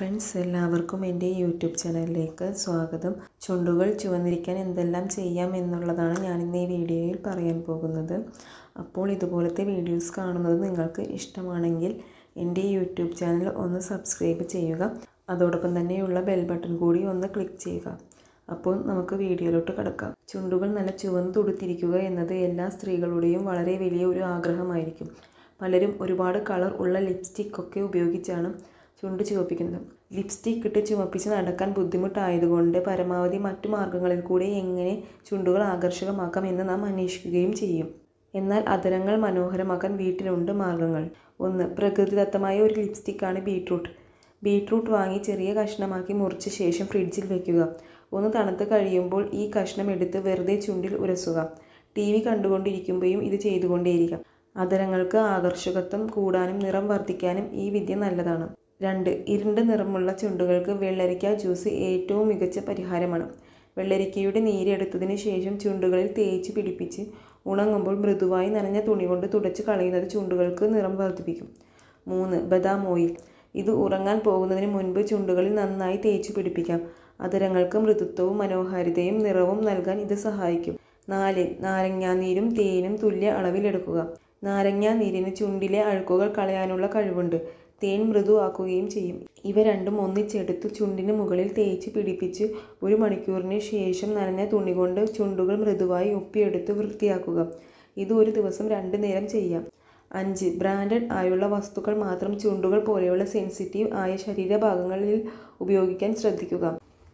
Friends എല്ലാവർക്കും എന്റെ YouTube ചാനലിലേക്ക് സ്വാഗതം. ചുണ്ടുകൾ ചുവന്നിരിക്കാൻ എന്തെല്ലാം ചെയ്യാം എന്നുള്ളതാണ് ഞാൻ ഞാനിന്ന് ഈ വീഡിയോയിൽ പറയാൻ പോകുന്നത്. അപ്പോൾ ഇതുപോലത്തെ വീഡിയോസ് കാണുന്നത് നിങ്ങൾക്ക് ഇഷ്ടമാണെങ്കിൽ എന്റെ യൂട്യൂബ് ചാനൽ ഒന്ന് സബ്സ്ക്രൈബ് ചെയ്യുക. അതോടൊപ്പം തന്നെയുള്ള ബെൽ ബട്ടൺ കൂടി ഒന്ന് ക്ലിക്ക് ചെയ്യുക. അപ്പോൾ നമുക്ക് വീഡിയോയിലോട്ട് കിടക്കാം. ചുണ്ടുകൾ നല്ല ചുവന്ന് തുടുത്തിരിക്കുക എന്നത് എല്ലാ സ്ത്രീകളുടെയും വളരെ വലിയ ഒരു ആഗ്രഹമായിരിക്കും. പലരും ഒരുപാട് കളർ ഉള്ള ലിപ്സ്റ്റിക് ഒക്കെ ഉപയോഗിച്ചാണ് ചുണ്ട് ചുവപ്പിക്കുന്നത്. ലിപ്സ്റ്റിക് ഇട്ട് ചുമപ്പിച്ച് നടക്കാൻ ബുദ്ധിമുട്ടായതുകൊണ്ട് പരമാവധി മറ്റു മാർഗങ്ങളിൽ കൂടി എങ്ങനെ ചുണ്ടുകൾ ആകർഷകമാക്കാം എന്ന് നാം അന്വേഷിക്കുകയും ചെയ്യും. എന്നാൽ അതരങ്ങൾ മനോഹരമാക്കാൻ വീട്ടിലുണ്ട് മാർഗങ്ങൾ. ഒന്ന് പ്രകൃതിദത്തമായ ഒരു ലിപ്സ്റ്റിക്കാണ് ബീട്രൂട്ട്. ബീട്രൂട്ട് വാങ്ങി ചെറിയ കഷ്ണമാക്കി മുറിച്ച ശേഷം ഫ്രിഡ്ജിൽ വയ്ക്കുക ഒന്ന് തണുത്ത് കഴിയുമ്പോൾ ഈ കഷ്ണം എടുത്ത് വെറുതെ ചുണ്ടിൽ ഉരസുക. ടി വി കണ്ടുകൊണ്ടിരിക്കുമ്പോഴും ഇത് ചെയ്തുകൊണ്ടേയിരിക്കാം. അതരങ്ങൾക്ക് ആകർഷകത്വം കൂടാനും നിറം വർദ്ധിക്കാനും ഈ വിദ്യ നല്ലതാണ്. രണ്ട് ഇരുണ്ട നിറമുള്ള ചുണ്ടുകൾക്ക് വെള്ളരിക്ക ജ്യൂസ് ഏറ്റവും മികച്ച പരിഹാരമാണ്. വെള്ളരിക്കയുടെ നീരെടുത്തതിന് ശേഷം ചുണ്ടുകളിൽ തേച്ച് പിടിപ്പിച്ച് ഉണങ്ങുമ്പോൾ മൃദുവായി നനഞ്ഞ തുണി കൊണ്ട് തുടച്ച് കളയുന്നത് ചുണ്ടുകൾക്ക് നിറം വർദ്ധിപ്പിക്കും. മൂന്ന് ബദാം ഓയിൽ. ഇത് ഉറങ്ങാൻ പോകുന്നതിന് മുൻപ് ചുണ്ടുകളിൽ നന്നായി തേച്ച് പിടിപ്പിക്കാം. അതരങ്ങൾക്ക് മൃദുത്വവും മനോഹാരിതയും നിറവും നൽകാൻ ഇത് സഹായിക്കും. നാല് നാരങ്ങാനീരും തേനും തുല്യ അളവിലെടുക്കുക. നാരങ്ങാ നീരിന് ചുണ്ടിലെ അഴുക്കുകൾ കളയാനുള്ള കഴിവുണ്ട്. തേൻ മൃദുവാക്കുകയും ചെയ്യും. ഇവ രണ്ടും ഒന്നിച്ചെടുത്ത് ചുണ്ടിന് മുകളിൽ തേച്ച് പിടിപ്പിച്ച് ഒരു മണിക്കൂറിന് ശേഷം നനഞ്ഞ തുണി കൊണ്ട് ചുണ്ടുകൾ മൃദുവായി ഒപ്പിയെടുത്ത് വൃത്തിയാക്കുക. ഇത് ഒരു ദിവസം രണ്ട് നേരം ചെയ്യാം. അഞ്ച്. ബ്രാൻഡഡ് ആയുള്ള വസ്തുക്കൾ മാത്രം ചുണ്ടുകൾ പോലെയുള്ള സെൻസിറ്റീവ് ആയ ശരീരഭാഗങ്ങളിൽ ഉപയോഗിക്കാൻ ശ്രദ്ധിക്കുക.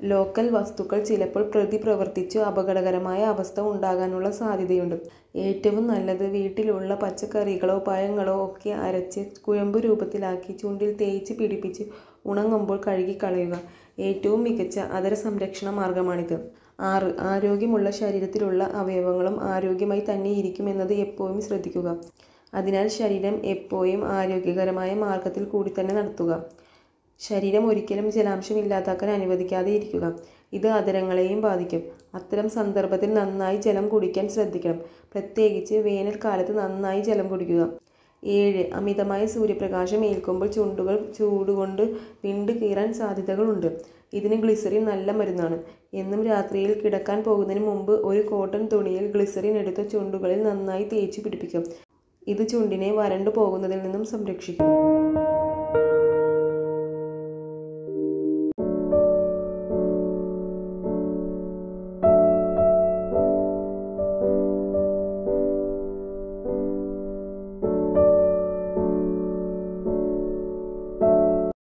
ലോക്കൽ വസ്തുക്കൾ ചിലപ്പോൾ പ്രതി പ്രവർത്തിച്ച് അപകടകരമായ അവസ്ഥ ഉണ്ടാകാനുള്ള സാധ്യതയുണ്ട്. ഏറ്റവും നല്ലത് വീട്ടിലുള്ള പച്ചക്കറികളോ പഴങ്ങളോ ഒക്കെ അരച്ച് കുഴമ്പ് രൂപത്തിലാക്കി ചുണ്ടിൽ തേച്ച് പിടിപ്പിച്ച് ഉണങ്ങുമ്പോൾ കഴുകിക്കളയുക. ഏറ്റവും മികച്ച അതര സംരക്ഷണ മാർഗമാണിത്. ആറ് ആരോഗ്യമുള്ള ശരീരത്തിലുള്ള അവയവങ്ങളും ആരോഗ്യമായി തന്നെ ഇരിക്കുമെന്നത് എപ്പോഴും ശ്രദ്ധിക്കുക. അതിനാൽ ശരീരം എപ്പോഴും ആരോഗ്യകരമായ മാർഗത്തിൽ കൂടി തന്നെ നടത്തുക. ശരീരം ഒരിക്കലും ജലാംശം ഇല്ലാതാക്കാൻ അനുവദിക്കാതെ ഇരിക്കുക ഇത് അതരങ്ങളെയും ബാധിക്കും. അത്തരം സന്ദർഭത്തിൽ നന്നായി ജലം കുടിക്കാൻ ശ്രദ്ധിക്കണം. പ്രത്യേകിച്ച് വേനൽക്കാലത്ത് നന്നായി ജലം കുടിക്കുക. ഏഴ് അമിതമായ സൂര്യപ്രകാശം ഏൽക്കുമ്പോൾ ചുണ്ടുകൾ ചൂടുകൊണ്ട് വിണ്ട് കീറാൻ സാധ്യതകളുണ്ട്. ഇതിന് ഗ്ലിസറിൻ നല്ല മരുന്നാണ്. എന്നും രാത്രിയിൽ കിടക്കാൻ പോകുന്നതിന് മുമ്പ് ഒരു കോട്ടൺ തുണിയിൽ ഗ്ലിസറിൻ എടുത്ത് ചുണ്ടുകളിൽ നന്നായി തേച്ച് പിടിപ്പിക്കും. ഇത് ചുണ്ടിനെ വരണ്ടു പോകുന്നതിൽ നിന്നും സംരക്ഷിക്കും.